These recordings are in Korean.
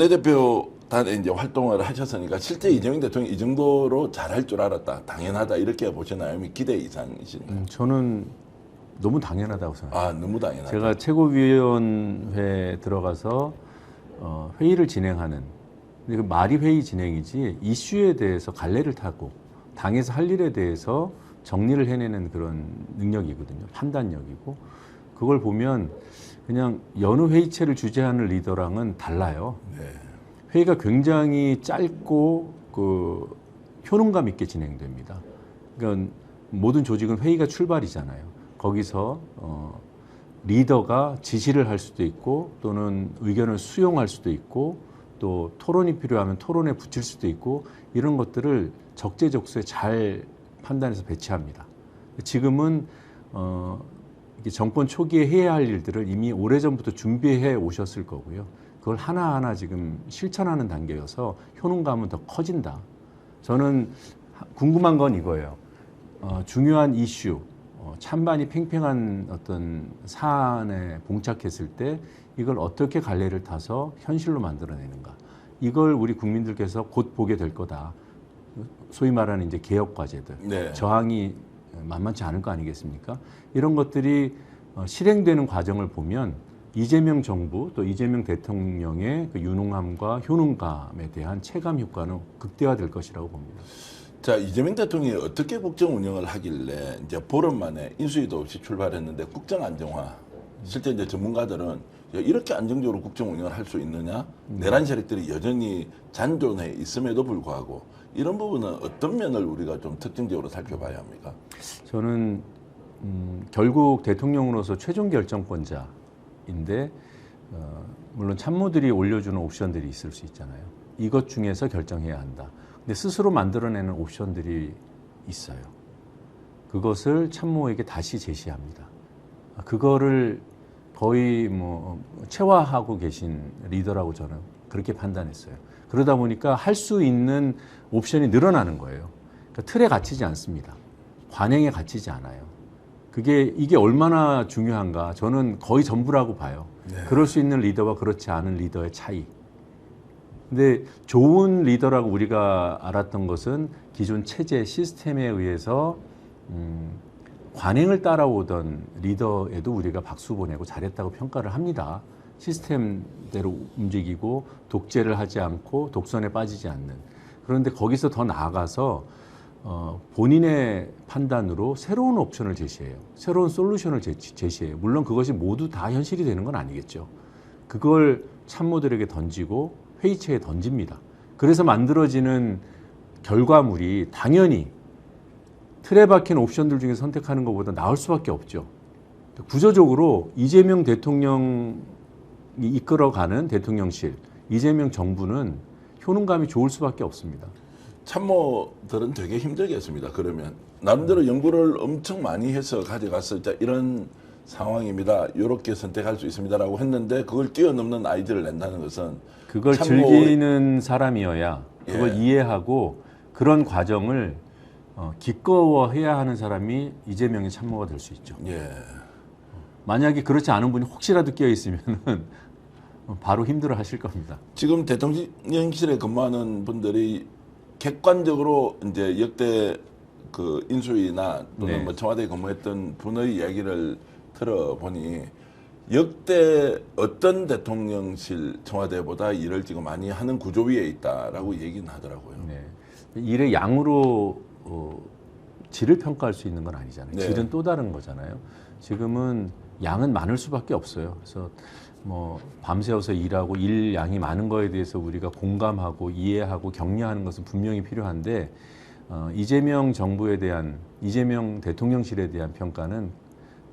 원내대표 단에 이제 활동을 하셨으니까 실제 이재명 대통령이 이 정도로 잘할 줄 알았다, 당연하다 이렇게 보시나요? 아니면 기대 이상이신가요? 음, 저는 너무 당연하다고 생각해요. 아 너무 당연하다. 제가 최고위원회 들어가서 어, 회의를 진행하는 근데 그 말이 회의 진행이지 이슈에 대해서 갈래를 타고 당에서 할 일에 대해서 정리를 해내는 그런 능력이거든요. 판단력이고 그걸 보면 그냥 여느 회의체를 주재하는 리더랑은 달라요. 네. 회의가 굉장히 짧고 그 효능감 있게 진행됩니다. 그러니까 모든 조직은 회의가 출발이잖아요. 거기서 어, 리더가 지시를 할 수도 있고 또는 의견을 수용할 수도 있고 또 토론이 필요하면 토론에 붙일 수도 있고 이런 것들을 적재적소에 잘 판단해서 배치합니다. 지금은 어, 정권 초기에 해야 할 일들을 이미 오래전부터 준비해 오셨을 거고요. 그걸 하나하나 지금 실천하는 단계여서 효능감은 더 커진다. 저는 하- 궁금한 건 이거예요. 어, 중요한 이슈, 어, 찬반이 팽팽한 어떤 사안에 봉착했을 때 이걸 어떻게 갈래를 타서 현실로 만들어내는가. 이걸 우리 국민들께서 곧 보게 될 거다. 소위 말하는 이제 개혁 과제들. 네. 저항이 만만치 않을 거 아니겠습니까? 이런 것들이 어, 실행되는 과정을 보면 이재명 정부 또 이재명 대통령의 그 유능함과 효능감에 대한 체감 효과는 극대화될 것이라고 봅니다. 자 이재명 대통령이 어떻게 국정 운영을 하길래 이제 보름 만에 인수위도 없이 출발했는데 국정 안정화 실제 이제 전문가들은 야, 이렇게 안정적으로 국정 운영을 할 수 있느냐 내란 세력들이 여전히 잔존해 있음에도 불구하고 이런 부분은 어떤 면을 우리가 좀 특징적으로 살펴봐야 합니까? 저는 음, 결국 대통령으로서 최종 결정권자인데 어, 물론 참모들이 올려주는 옵션들이 있을 수 있잖아요. 이것 중에서 결정해야 한다. 근데 스스로 만들어내는 옵션들이 있어요. 그것을 참모에게 다시 제시합니다. 아, 그거를 거의 뭐 체화하고 계신 리더라고 저는 그렇게 판단했어요. 그러다 보니까 할 수 있는 옵션이 늘어나는 거예요. 그러니까 틀에 갇히지 않습니다. 관행에 갇히지 않아요. 그게 이게 얼마나 중요한가 저는 거의 전부라고 봐요. 네. 그럴 수 있는 리더와 그렇지 않은 리더의 차이. 근데 좋은 리더라고 우리가 알았던 것은 기존 체제 시스템에 의해서 음, 관행을 따라오던 리더에도 우리가 박수 보내고 잘했다고 평가를 합니다. 시스템대로 움직이고 독재를 하지 않고 독선에 빠지지 않는. 그런데 거기서 더 나아가서 어, 본인의 판단으로 새로운 옵션을 제시해요. 새로운 솔루션을 제시, 제시해요. 물론 그것이 모두 다 현실이 되는 건 아니겠죠. 그걸 참모들에게 던지고 회의체에 던집니다. 그래서 만들어지는 결과물이 당연히 틀에 박힌 옵션들 중에 선택하는 것보다 나을 수밖에 없죠. 구조적으로 이재명 대통령이 이끌어가는 대통령실, 이재명 정부는 효능감이 좋을 수밖에 없습니다. 참모들은 되게 힘들겠습니다. 그러면 나름대로 연구를 엄청 많이 해서 가져가서 자 이런 상황입니다. 이렇게 선택할 수 있습니다라고 했는데 그걸 뛰어넘는 아이디어를 낸다는 것은 그걸 참모- 즐기는 사람이어야 그걸 예. 이해하고 그런 과정을 어, 기꺼워해야 하는 사람이 이재명의 참모가 될 수 있죠. 예. 만약에 그렇지 않은 분이 혹시라도 끼어 있으면 바로 힘들어 하실 겁니다. 지금 대통령실에 근무하는 분들이 객관적으로 이제 역대 그 인수위나 또는 네. 뭐 청와대에 근무했던 분의 이야기를 들어보니 역대 어떤 대통령실 청와대보다 일을 지금 많이 하는 구조 위에 있다라고 얘기는 하더라고요. 네. 일의 양으로 어, 질을 평가할 수 있는 건 아니잖아요. 네. 질은 또 다른 거잖아요. 지금은 양은 많을 수밖에 없어요. 그래서 뭐 밤새워서 일하고 일 양이 많은 거에 대해서 우리가 공감하고 이해하고 격려하는 것은 분명히 필요한데 어, 이재명 정부에 대한 이재명 대통령실에 대한 평가는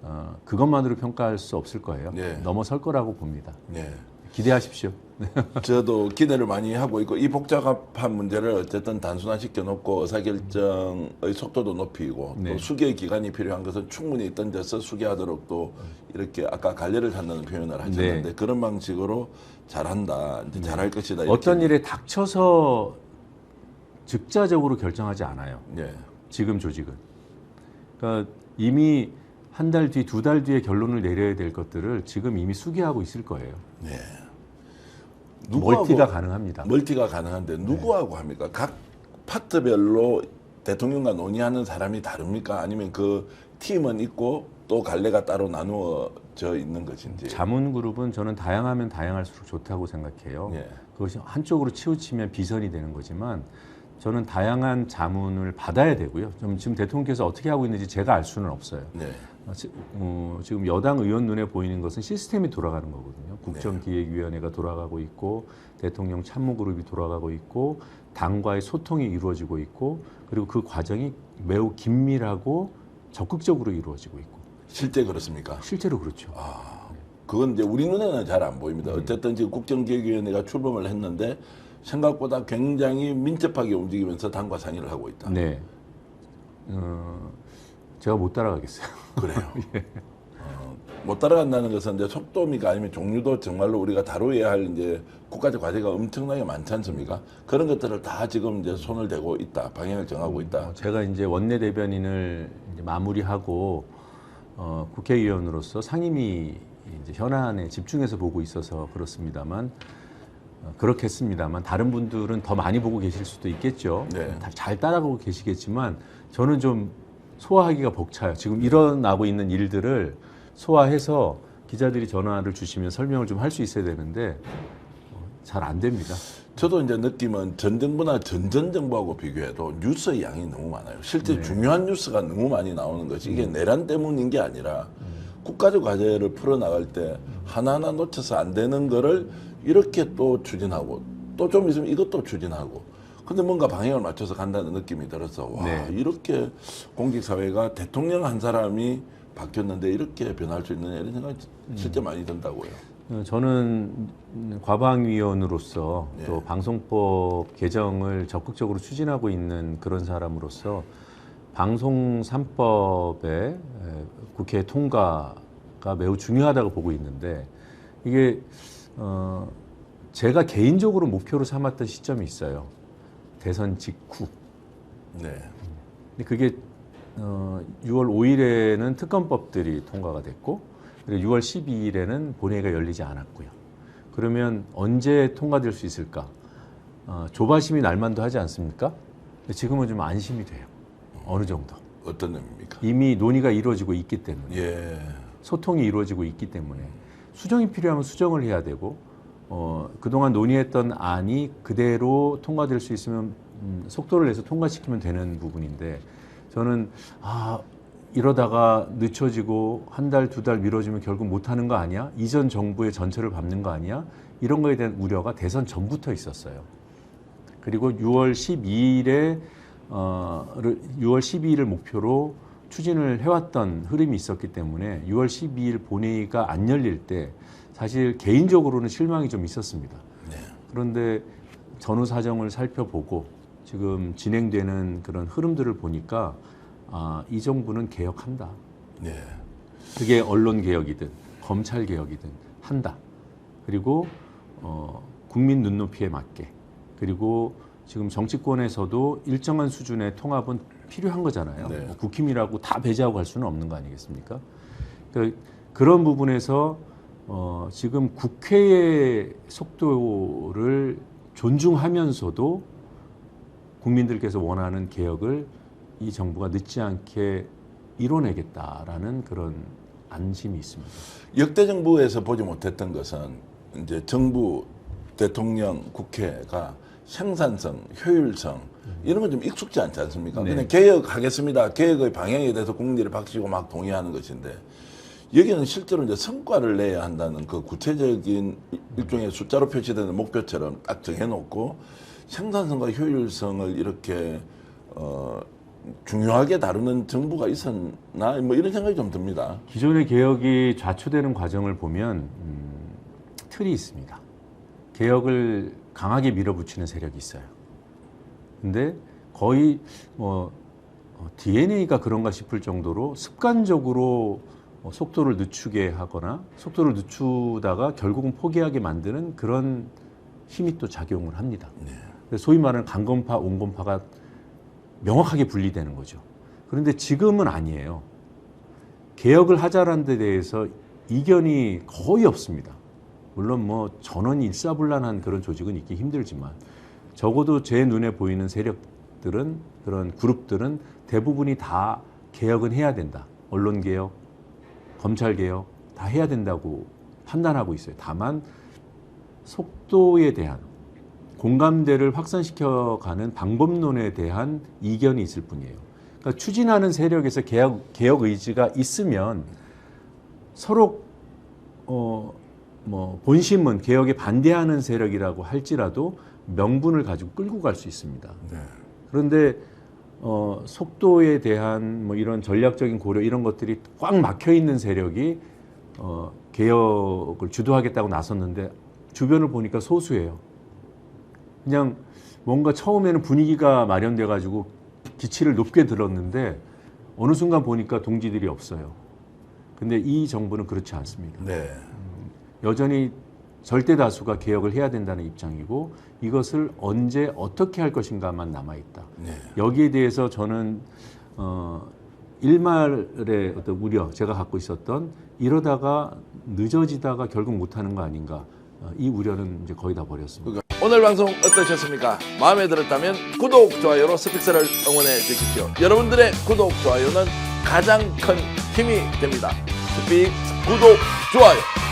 어, 그것만으로 평가할 수 없을 거예요. 네. 넘어설 거라고 봅니다. 네. 기대하십시오. 저도 기대를 많이 하고 있고 이 복잡한 문제를 어쨌든 단순화시켜 놓고 의사결정의 속도도 높이고 네. 또 수계 기간이 필요한 것은 충분히 던져서 수계하도록 또 이렇게 아까 갈래를 탄다는 표현을 하셨는데 네. 그런 방식으로 잘한다 이제 잘할 것이다 어떤 이렇게. 일에 닥쳐서 즉자적으로 결정하지 않아요. 네. 지금 조직은. 그러니까 이미 한 달 뒤, 두 달 뒤에 결론을 내려야 될 것들을 지금 이미 수기하고 있을 거예요. 네. 누구하고- 멀티가 가능합니다. 멀티가 가능한데 누구하고 합니까? 각 파트별로 대통령과 논의하는 사람이 다릅니까? 아니면 그 팀은 있고 또 갈래가 따로 나누어져 있는 것인지. 자문 그룹은 저는 다양하면 다양할수록 좋다고 생각해요. 예. 그것이 한쪽으로 치우치면 비선이 되는 거지만 저는 다양한 자문을 받아야 되고요. 좀 지금 대통령께서 어떻게 하고 있는지 제가 알 수는 없어요. 네. 어, 지- 어, 지금 여당 의원 눈에 보이는 것은 시스템이 돌아가는 거거든요. 국정기획위원회가 돌아가고 있고 대통령 참모그룹이 돌아가고 있고 당과의 소통이 이루어지고 있고 그리고 그 과정이 매우 긴밀하고 적극적으로 이루어지고 있고 실제 그렇습니까? 실제로 그렇죠. 아, 그건 이제 우리 눈에는 잘 안 보입니다. 어쨌든 지금 국정기획위원회가 출범을 했는데 생각보다 굉장히 민첩하게 움직이면서 당과 상의를 하고 있다. 네. 어, 제가 못 따라가겠어요. 그래요. 어, 못 따라간다는 것은 이제 속도입니까? 아니면 종류도 정말로 우리가 다루어야 할 이제 국가적 과제가 엄청나게 많지 않습니까? 그런 것들을 다 지금 이제 손을 대고 있다. 방향을 정하고 있다. 어, 제가 이제 원내 대변인을 이제 마무리하고 어, 국회의원으로서 상임위 이제 현안에 집중해서 보고 있어서 그렇습니다만 어, 그렇겠습니다만 다른 분들은 더 많이 보고 계실 수도 있겠죠. 네. 다 잘 따라가고 계시겠지만 저는 좀 소화하기가 벅차요. 지금 일어나고 있는 일들을 소화해서 기자들이 전화를 주시면 설명을 좀 할 수 있어야 되는데 잘 안 됩니다. 저도 이제 느낌은 전 정부나 전전 정부하고 비교해도 뉴스의 양이 너무 많아요. 실제 중요한 뉴스가 너무 많이 나오는 것이 이게 내란 때문인 게 아니라 국가적 과제를 풀어 나갈 때 하나하나 놓쳐서 안 되는 거를 이렇게 또 추진하고 또 좀 있으면 이것도 추진하고 근데 뭔가 방향을 맞춰서 간다는 느낌이 들어서 와 네. 이렇게 공직 사회가 대통령 한 사람이 바뀌었는데 이렇게 변할 수 있느냐 이런 생각이 실제 많이 든다고요. 어, 저는 과방위원으로서 네. 또 방송법 개정을 적극적으로 추진하고 있는 그런 사람으로서 방송 3법의 국회 통과가 매우 중요하다고 보고 있는데 이게 어 제가 개인적으로 목표로 삼았던 시점이 있어요. 대선 직후. 네. 근데 그게 어, 6월 5일에는 특검법들이 통과가 됐고 그리고 6월 12일에는 본회의가 열리지 않았고요. 그러면 언제 통과될 수 있을까? 어, 조바심이 날만도 하지 않습니까? 지금은 좀 안심이 돼요. 어느 정도. 어떤 의미입니까? 이미 논의가 이루어지고 있기 때문에 예. 소통이 이루어지고 있기 때문에 수정이 필요하면 수정을 해야 되고 어, 그동안 논의했던 안이 그대로 통과될 수 있으면 음, 속도를 내서 통과시키면 되는 부분인데 저는 아 이러다가 늦춰지고 한 달 두 달 미뤄지면 결국 못하는 거 아니야? 이전 정부의 전철을 밟는 거 아니야? 이런 거에 대한 우려가 대선 전부터 있었어요. 그리고 6월 12일에 어, 6월 12일을 목표로 추진을 해왔던 흐름이 있었기 때문에 6월 12일 본회의가 안 열릴 때 사실 개인적으로는 실망이 좀 있었습니다. 네. 그런데 전후 사정을 살펴보고 지금 진행되는 그런 흐름들을 보니까 아, 이 정부는 개혁한다. 네. 그게 언론 개혁이든 검찰 개혁이든 한다. 그리고 어, 국민 눈높이에 맞게 그리고 지금 정치권에서도 일정한 수준의 통합은 필요한 거잖아요. 네. 뭐 국힘이라고 다 배제하고 갈 수는 없는 거 아니겠습니까? 그 그런 부분에서 어, 지금 국회의 속도를 존중하면서도 국민들께서 원하는 개혁을 이 정부가 늦지 않게 이뤄내겠다라는 그런 안심이 있습니다. 역대 정부에서 보지 못했던 것은 이제 정부, 대통령, 국회가 생산성, 효율성 이런 건 좀 익숙지 않지 않습니까? 네. 그냥 개혁하겠습니다. 개혁의 방향에 대해서 국민들이 박수고 막 동의하는 것인데 여기는 실제로 이제 성과를 내야 한다는 그 구체적인 일종의 숫자로 표시되는 목표처럼 딱 정해놓고 생산성과 효율성을 이렇게 어, 중요하게 다루는 정부가 있었나 뭐 이런 생각이 좀 듭니다. 기존의 개혁이 좌초되는 과정을 보면 음, 틀이 있습니다. 개혁을 강하게 밀어붙이는 세력이 있어요. 근데 거의 뭐 어, DNA가 그런가 싶을 정도로 습관적으로 어, 속도를 늦추게 하거나 속도를 늦추다가 결국은 포기하게 만드는 그런 힘이 또 작용을 합니다. 그래서 소위 말하는 강건파, 온건파가 명확하게 분리되는 거죠. 그런데 지금은 아니에요. 개혁을 하자라는 데 대해서 이견이 거의 없습니다. 물론 뭐 전원 일사불란한 그런 조직은 있기 힘들지만 적어도 제 눈에 보이는 세력들은 그런 그룹들은 대부분이 다 개혁은 해야 된다. 언론 개혁, 검찰 개혁 다 해야 된다고 판단하고 있어요. 다만 속도에 대한 공감대를 확산시켜가는 방법론에 대한 이견이 있을 뿐이에요. 그러니까 추진하는 세력에서 개혁, 개혁 의지가 있으면 서로 어, 뭐 본심은 개혁에 반대하는 세력이라고 할지라도 명분을 가지고 끌고 갈 수 있습니다. 네. 그런데 어, 속도에 대한 뭐 이런 전략적인 고려 이런 것들이 꽉 막혀 있는 세력이 어, 개혁을 주도하겠다고 나섰는데 주변을 보니까 소수예요. 그냥 뭔가 처음에는 분위기가 마련돼 가지고 기치를 높게 들었는데 어느 순간 보니까 동지들이 없어요. 근데 이 정부는 그렇지 않습니다. 네. 여전히 절대 다수가 개혁을 해야 된다는 입장이고 이것을 언제 어떻게 할 것인가만 남아 있다. 네. 여기에 대해서 저는 어 일말의 어떤 우려 제가 갖고 있었던 이러다가 늦어지다가 결국 못하는 거 아닌가 어, 이 우려는 이제 거의 다 버렸습니다. 오늘 방송 어떠셨습니까? 마음에 들었다면 구독, 좋아요로 스픽스를 응원해 주십시오. 여러분들의 구독, 좋아요는 가장 큰 힘이 됩니다. 스픽 구독, 좋아요.